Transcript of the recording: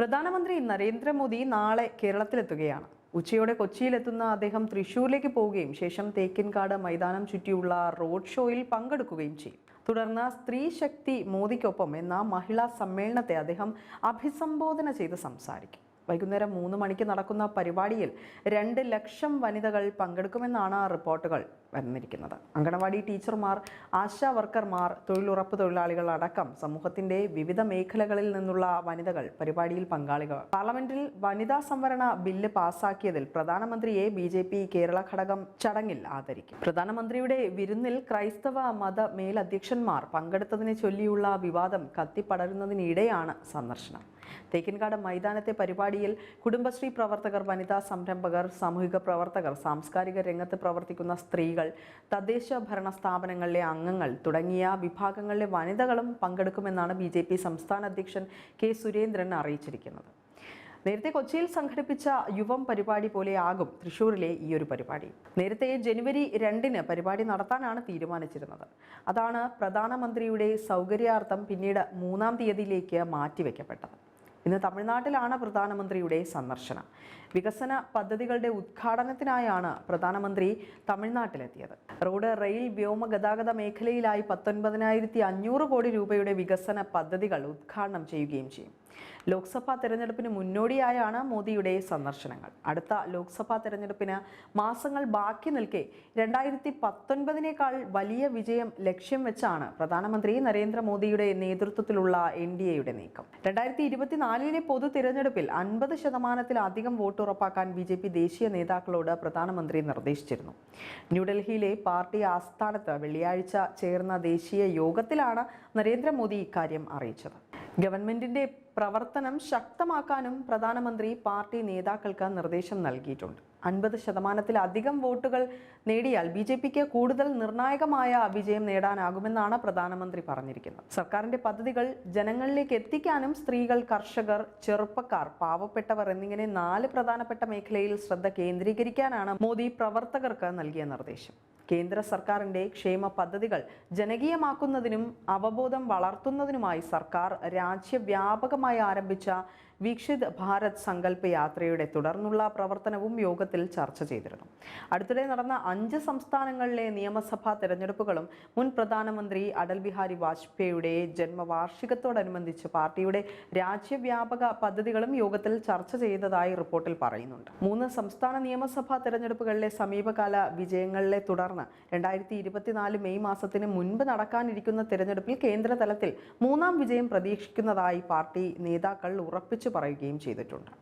പ്രധാനമന്ത്രി നരേന്ദ്രമോദി നാളെ കേരളത്തിലെത്തുകയാണ്. ഉച്ചയോടെ കൊച്ചിയിലെത്തുന്ന അദ്ദേഹം തൃശൂരിലേക്ക് പോവുകയും ശേഷം തേക്കിൻകാട് മൈതാനം ചുറ്റിയുള്ള റോഡ് ഷോയിൽ പങ്കെടുക്കുകയും ചെയ്യും. തുടർന്ന് സ്ത്രീ ശക്തി മോദിക്കൊപ്പം എന്ന മഹിളാ സമ്മേളനത്തെ അദ്ദേഹം അഭിസംബോധന ചെയ്ത് സംസാരിക്കും. വൈകുന്നേരം മൂന്ന് മണിക്ക് നടക്കുന്ന പരിപാടിയിൽ രണ്ട് ലക്ഷം വനിതകൾ പങ്കെടുക്കുമെന്നാണ് റിപ്പോർട്ടുകൾ വന്നിരിക്കുന്നത്. അങ്കണവാടി ടീച്ചർമാർ ആശാ വർക്കർമാർ തൊഴിലുറപ്പ് തൊഴിലാളികൾ അടക്കം സമൂഹത്തിന്റെ വിവിധ മേഖലകളിൽ നിന്നുള്ള വനിതകൾ പരിപാടിയിൽ പങ്കാളികൾ. പാർലമെന്റിൽ വനിതാ സംവരണ ബില്ല് പാസാക്കിയതിൽ പ്രധാനമന്ത്രിയെ ബി ജെ പി കേരള ഘടകം ചടങ്ങിൽ ആദരിക്കും. പ്രധാനമന്ത്രിയുടെ വിരുന്നിൽ ക്രൈസ്തവ മത മേലധ്യക്ഷന്മാർ പങ്കെടുത്തതിനെ ചൊല്ലിയുള്ള വിവാദം കത്തിപ്പടരുന്നതിനിടെയാണ് സന്ദർശനം. തേക്കിൻകാട് മൈതാനത്തെ പരിപാടിയിൽ കുടുംബശ്രീ പ്രവർത്തകർ വനിതാ സംരംഭകർ സാമൂഹിക പ്രവർത്തകർ സാംസ്കാരിക രംഗത്ത് പ്രവർത്തിക്കുന്ന സ്ത്രീകൾ തദ്ദേശ ഭരണ സ്ഥാപനങ്ങളിലെ അംഗങ്ങൾ തുടങ്ങിയ വിഭാഗങ്ങളിലെ വനിതകളും പങ്കെടുക്കുമെന്നാണ് ബി ജെ പി സംസ്ഥാന അധ്യക്ഷൻ കെ സുരേന്ദ്രൻ അറിയിച്ചിരിക്കുന്നത്. നേരത്തെ കൊച്ചിയിൽ സംഘടിപ്പിച്ച യുവം പരിപാടി പോലെ ആകും തൃശൂരിലെ ഈ ഒരു പരിപാടി. നേരത്തെ ജനുവരി രണ്ടിന് പരിപാടി നടത്താനാണ് തീരുമാനിച്ചിരുന്നത്. അതാണ് പ്രധാനമന്ത്രിയുടെ സൗകര്യാർത്ഥം പിന്നീട് മൂന്നാം തീയതിയിലേക്ക് മാറ്റിവെക്കപ്പെട്ടത്. ഇന്ന് തമിഴ്നാട്ടിലാണ് പ്രധാനമന്ത്രിയുടെ സന്ദർശനം. വികസന പദ്ധതികളുടെ ഉദ്ഘാടനത്തിനായാണ് പ്രധാനമന്ത്രി തമിഴ്നാട്ടിലെത്തിയത്. റോഡ് റെയിൽ വ്യോമ ഗതാഗത മേഖലയിലായി പത്തൊൻപതിനായിരത്തി അഞ്ഞൂറ് കോടി രൂപയുടെ വികസന പദ്ധതികൾ ഉദ്ഘാടനം ചെയ്യുകയും ചെയ്യും. ലോക്സഭാ തെരഞ്ഞെടുപ്പിന് മുന്നോടിയായാണ് മോദിയുടെ സന്ദർശനങ്ങൾ. അടുത്ത ലോക്സഭാ തെരഞ്ഞെടുപ്പിന് മാസങ്ങൾ ബാക്കി നിൽക്കെ രണ്ടായിരത്തി പത്തൊൻപതിനേക്കാൾ വലിയ വിജയം ലക്ഷ്യം വെച്ചാണ് പ്രധാനമന്ത്രി നരേന്ദ്രമോദിയുടെ നേതൃത്വത്തിലുള്ള എൻ ഡി എയുടെ നീക്കം. രണ്ടായിരത്തി ഇരുപത്തിനാലിലെ പൊതു തിരഞ്ഞെടുപ്പിൽ അൻപത് ശതമാനത്തിലധികം വോട്ട് ഉറപ്പാക്കാൻ ബി ജെ പി ദേശീയ നേതാക്കളോട് പ്രധാനമന്ത്രി നിർദ്ദേശിച്ചിരുന്നു. ന്യൂഡൽഹിയിലെ പാർട്ടി ആസ്ഥാനത്ത് വെള്ളിയാഴ്ച ചേർന്ന ദേശീയ യോഗത്തിലാണ് നരേന്ദ്രമോദി ഇക്കാര്യം അറിയിച്ചത്. ഗവൺമെന്റിന്റെ പ്രവർത്തനം ശക്തമാക്കാനും പ്രധാനമന്ത്രി പാർട്ടി നേതാക്കൾക്ക് നിർദ്ദേശം നൽകിയിട്ടുണ്ട്. അൻപത് ശതമാനത്തിലധികം വോട്ടുകൾ നേടിയാൽ ബി ജെ പിക്ക് കൂടുതൽ നിർണായകമായ വിജയം നേടാനാകുമെന്നാണ് പ്രധാനമന്ത്രി പറഞ്ഞിരിക്കുന്നത്. സർക്കാരിന്റെ പദ്ധതികൾ ജനങ്ങളിലേക്ക് എത്തിക്കാനും സ്ത്രീകൾ കർഷകർ ചെറുപ്പക്കാർ പാവപ്പെട്ടവർ എന്നിങ്ങനെ നാല് പ്രധാനപ്പെട്ട മേഖലയിൽ ശ്രദ്ധ കേന്ദ്രീകരിക്കാനാണ് മോദി പ്രവർത്തകർക്ക് നൽകിയ നിർദ്ദേശം. കേന്ദ്ര സർക്കാരിന്റെ ക്ഷേമ പദ്ധതികൾ ജനകീയമാക്കുന്നതിനും അവബോധം വളർത്തുന്നതിനുമായി സർക്കാർ രാജ്യവ്യാപകമായി ആരംഭിച്ച വീക്ഷിത് ഭാരത് സങ്കല്പ യാത്രയുടെ തുടർന്നുള്ള പ്രവർത്തനവും യോഗത്തിൽ ചർച്ച ചെയ്തിരുന്നു. അടുത്തിടെ നടന്ന അഞ്ച് സംസ്ഥാനങ്ങളിലെ നിയമസഭാ തെരഞ്ഞെടുപ്പുകളും മുൻ പ്രധാനമന്ത്രി അടൽ ബിഹാരി വാജ്പേയിയുടെ ജന്മവാർഷികത്തോടനുബന്ധിച്ച് പാർട്ടിയുടെ രാജ്യവ്യാപക പദ്ധതികളും യോഗത്തിൽ ചർച്ച ചെയ്തതായി റിപ്പോർട്ടിൽ പറയുന്നുണ്ട്. മൂന്ന് സംസ്ഥാന നിയമസഭാ തെരഞ്ഞെടുപ്പുകളിലെ സമീപകാല വിജയങ്ങളിലെ തുടർന്ന് രണ്ടായിരത്തി ഇരുപത്തിനാല് മെയ് മാസത്തിന് മുൻപ് നടക്കാനിരിക്കുന്ന തെരഞ്ഞെടുപ്പിൽ കേന്ദ്രതലത്തിൽ മൂന്നാം വിജയം പ്രതീക്ഷിക്കുന്നതായി പാർട്ടി നേതാക്കൾ ഉറപ്പിച്ചു പറയുകയും ചെയ്തിട്ടുണ്ട്.